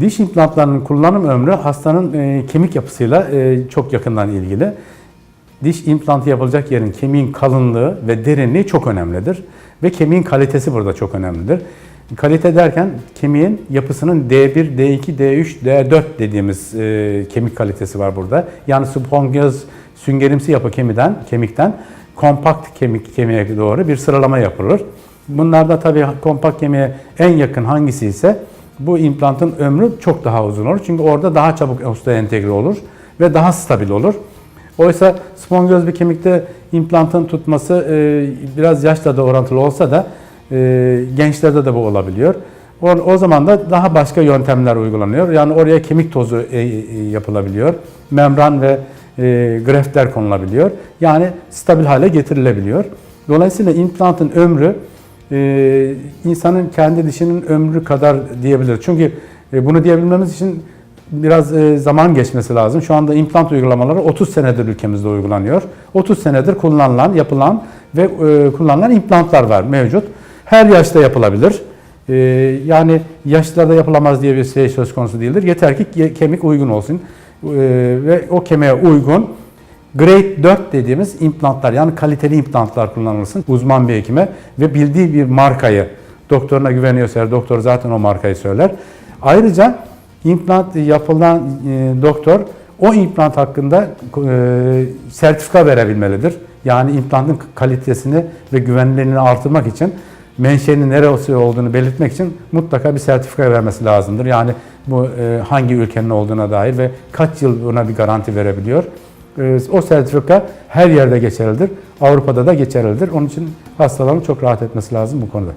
Diş implantlarının kullanım ömrü hastanın e, kemik yapısıyla e, çok yakından ilgili. Diş implantı yapılacak yerin kemiğin kalınlığı ve derinliği çok önemlidir. Ve kemiğin kalitesi burada çok önemlidir. Kalite derken kemiğin yapısının D1, D2, D3, D4 dediğimiz e, kemik kalitesi var burada. Yani spongiyoz süngerimsi yapı kemiden, kemikten kompakt kemik kemiğe doğru bir sıralama yapılır. Bunlarda tabii kompakt kemiğe en yakın hangisi ise bu implantın ömrü çok daha uzun olur. Çünkü orada daha çabuk entegre olur ve daha stabil olur. Oysa spongiyoz bir kemikte implantın tutması e, biraz yaşla da orantılı olsa da e, gençlerde de bu olabiliyor. O, o zaman da daha başka yöntemler uygulanıyor. Yani oraya kemik tozu e, e, yapılabiliyor. Membran ve e, greftler konulabiliyor. Yani stabil hale getirilebiliyor. Dolayısıyla implantın ömrü e, insanın kendi dişinin ömrü kadar diyebiliriz. Çünkü e, bunu diyebilmemiz için biraz e, zaman geçmesi lazım. Şu anda implant uygulamaları 30 senedir ülkemizde uygulanıyor. 30 senedir kullanılan, yapılan ve e, kullanılan implantlar var mevcut. Her yaşta yapılabilir. E, yani yaşlılarda yapılamaz diye bir şey söz konusu değildir. Yeter ki ke- kemik uygun olsun. E, ve o kemiğe uygun Grade 4 dediğimiz implantlar yani kaliteli implantlar kullanılsın uzman bir hekime ve bildiği bir markayı doktoruna güveniyorsa eğer doktor zaten o markayı söyler. Ayrıca implant yapılan e, doktor o implant hakkında e, sertifika verebilmelidir. Yani implantın kalitesini ve güvenilirliğini artırmak için menşeinin neresi olduğunu belirtmek için mutlaka bir sertifika vermesi lazımdır. Yani bu e, hangi ülkenin olduğuna dair ve kaç yıl buna bir garanti verebiliyor. E, O sertifika her yerde geçerlidir. Avrupa'da da geçerlidir. Onun için hastaların çok rahat etmesi lazım bu konuda.